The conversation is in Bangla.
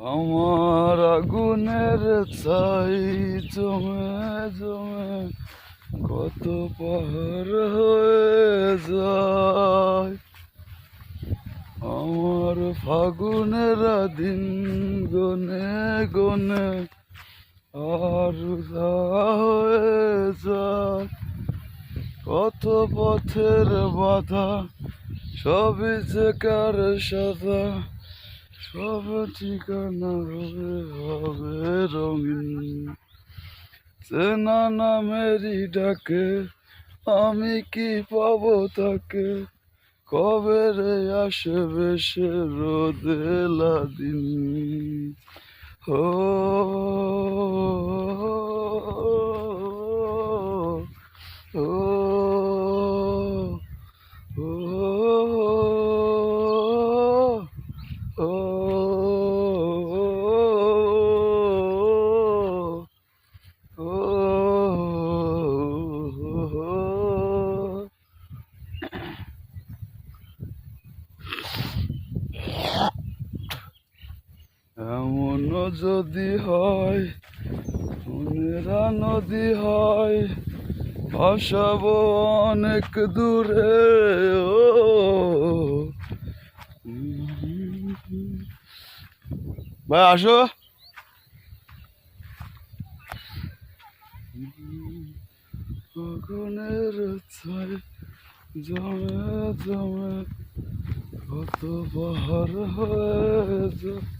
আমার আগুনের ছাই জমে জমে কত পাহাড় হয়ে যায়। আমার ফাগুনের দিন গনে গনে আর হয়ে যায়। কত পথের বাধা, সবই যে কার সাদা সব ঠিকানা হবে হবে রঙিন চেনা নামেরই ডাকে আমি কি পাবো তাকে কবে রে আসবে সে রোদেলা দিন ও ও এমন যদি হয় মনেরা নদী হয়, ভাসাবো অনেক দূরে, ও। ভাই, আসো। আগুনের ছাই জমে জমে কত পাহাড় হয়ে